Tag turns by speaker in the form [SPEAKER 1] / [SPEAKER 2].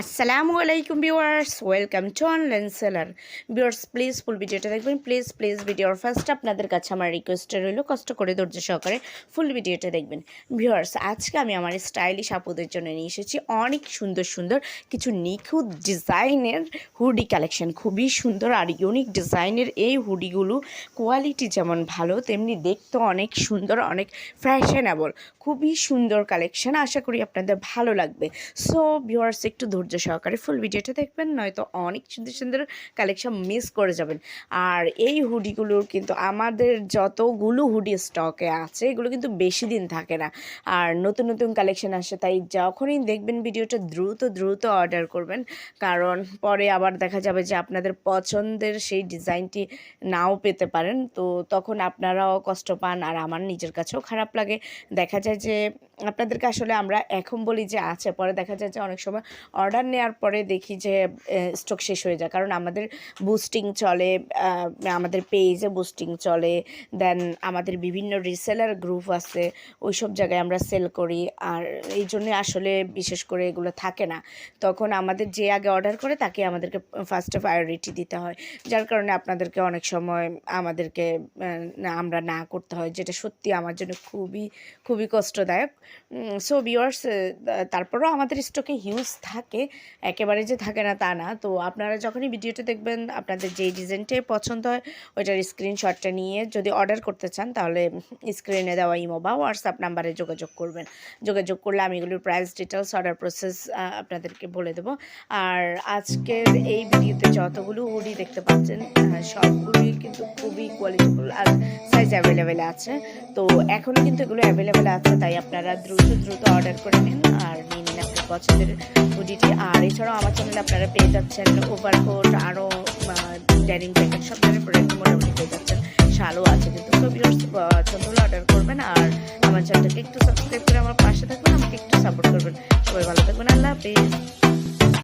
[SPEAKER 1] আসসালামু আলাইকুম viewers welcome to online seller viewers please full ভিডিওটা দেখবেন। প্লিজ প্লিজ ভিডিওর ফার্স্ট আপনাদের কাছে আমার রিকোয়েস্টে রইল। কষ্ট করে, ধৈর্য সহকারে ফুল ভিডিওটা দেখবেন। ভিউয়ার্স আজকে আমি আমার স্টাইলিশ আপুদের জন্য নিয়ে এসেছি অনেক সুন্দর সুন্দর কিছু নিখুঁত ডিজাইনের হুডি কালেকশন খুবই সুন্দর আর ইউনিক ডিজাইনের এই হুডিগুলো কোয়ালিটি যেমন ভালো, তেমনি দেখতে অনেক সুন্দর, অনেক ফ্যাশনেবল খুবই সুন্দর কালেকশন আশা করি আপনাদের ভালো লাগবে। সো ভিউয়ার্স একটু ধৈর্য সহকারে ফুল ভিডিওটা দেখবেন, নয়তো অনেক সুন্দর সুন্দর কালেকশন মিস করে যাবেন। আর এই হুডিগুলোর কিন্তু আমাদের যতগুলো হুডি স্টকে আছে, এগুলো কিন্তু বেশি দিন থাকে না। আর নতুন নতুন কালেকশন আসে, তাই যখনই দেখবেন ভিডিওটা দ্রুত দ্রুত অর্ডার করবেন, কারণ পরে আবার দেখা যাবে যে আপনাদের পছন্দের সেই ডিজাইনটি নাও পেতে পারেন, তো তখন আপনারাও কষ্ট পান, আর আমার নিজের কাছেও খারাপ লাগে। দেখা যায় যে, আপনাদেরকে আসলে আমরা এখন বলি যে আছে পরে দেখা যায় যে অনেক সময় অর্ডার নেওয়ার পরে দেখি যে স্টক শেষ হয়ে যায়। কারণ আমাদের বুস্টিং চলে আমাদের পেজে বুস্টিং চলে দেন আমাদের বিভিন্ন রিসেলার গ্রুপ আছে ওই সব জায়গায় আমরা সেল করি। আর এই জন্য আসলে বিশেষ করে এগুলো থাকে না। তখন আমাদের যে আগে অর্ডার করে, তাকে আমাদেরকে ফার্স্টে প্রায়োরিটি দিতে হয়। যার কারণে আপনাদেরকে অনেক সময় আমাদেরকে আমরা না করতে হয়, যেটা সত্যি আমার জন্য খুবই খুবই কষ্টদায়ক। সো বিয়ার্স তারপরেও আমাদের স্টকে হিউজ থাকে। একেবারে যে থাকে না তা না। তো আপনারা যখনই ভিডিওটা দেখবেন, আপনাদের যেই ডিজাইনটাই পছন্দ হয়, ওইটার স্ক্রিনশটটা নিয়ে যদি অর্ডার করতে চান, তাহলে স্ক্রিনে দেওয়া ইমো বা হোয়াটসঅ্যাপ নাম্বারে যোগাযোগ করবেন। যোগাযোগ করলে আমি এগুলোর প্রাইস ডিটেলস অর্ডার প্রসেস আপনাদেরকে বলে দেবো। আর আজকের এই ভিডিওতে যতগুলো হুডি দেখতে পাচ্ছেন সবগুলোই কিন্তু খুবই কোয়ালিটিফুল আর সাইজ অ্যাভেলেবেল আছে। তো এখনও কিন্তু এগুলো অ্যাভেলেবেল আছে, তাই আপনারা দ্রুত দ্রুত অর্ডার করে নিন। আর নিয়ে নিন আপনার পছন্দের হুডিটি আর এছাড়াও আমার চ্যানেলে আপনারা পেয়ে যাচ্ছেন ওভারকোট আরও ড্যানিং জ্যাকেট সব ধরনের প্রোডাক্ট মোটামুটি পেয়ে যাচ্ছেন। শালও আছে কিন্তু পছন্দ হলে অর্ডার করবেন আর আমার চ্যানেলটাকে একটু সাবস্ক্রাইব করে আমার পাশে থাকবেন আমাকে একটু সাপোর্ট করবেন। সবাই ভালো থাকবেন। আল্লাহ হাফিজ।